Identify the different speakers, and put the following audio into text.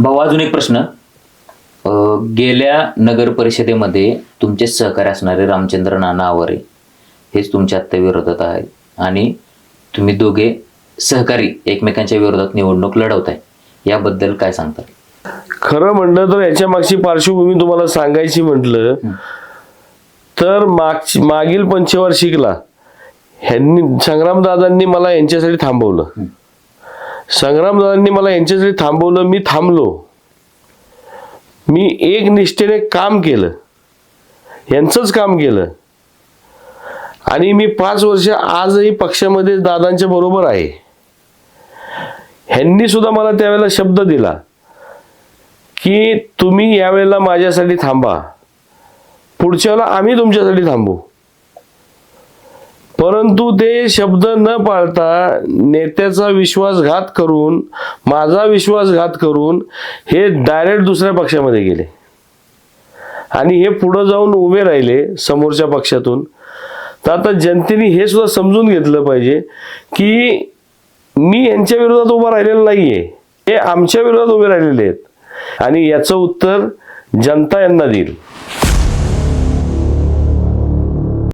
Speaker 1: भाऊ अजून एक प्रश्न. गेल्या नगर परिषदेमध्ये तुमचे सहकारी असणारे रामचंद्र नाना आवरे हेच तुमच्या आत्ता विरोधात आहेत. आणि तुम्ही दोघे सहकारी एकमेकांच्या विरोधात निवडणूक लढवत आहे याबद्दल काय सांगता?
Speaker 2: खरं म्हटलं तर याच्या मागची पार्श्वभूमी तुम्हाला सांगायची म्हटलं तर मागची मागील पंचवार्षिकला ह्यांनी संग्रामदादांनी मला यांच्यासाठी थांबवलं. संग्रामदादांनी मला यांच्यासाठी थांबवलं मी थांबलो. मी एक निष्ठेने काम केलं. यांचंच काम केलं. आणि मी पाच वर्ष आजही पक्षामध्ये दादांच्या बरोबर आहे. ह्यांनी सुद्धा मला त्यावेळेला शब्द दिला की तुम्ही यावेळेला माझ्यासाठी थांबा. पुढच्या वेळेला आम्ही तुमच्यासाठी थांबू. परंतु ते शब्द न पाळता नेत्याचा विश्वासघात करून माझा विश्वासघात करून हे डायरेक्ट दुसऱ्या पक्षामध्ये गेले. आणि हे पुढं जाऊन उभे राहिले समोरच्या पक्षातून. तर आता जनतेने हे सुद्धा समजून घेतलं पाहिजे की मी यांच्या विरोधात उभा राहिलेला आहे हे आमच्या विरोधात उभे राहिलेले आहेत. आणि याचं उत्तर जनता यांना देईल.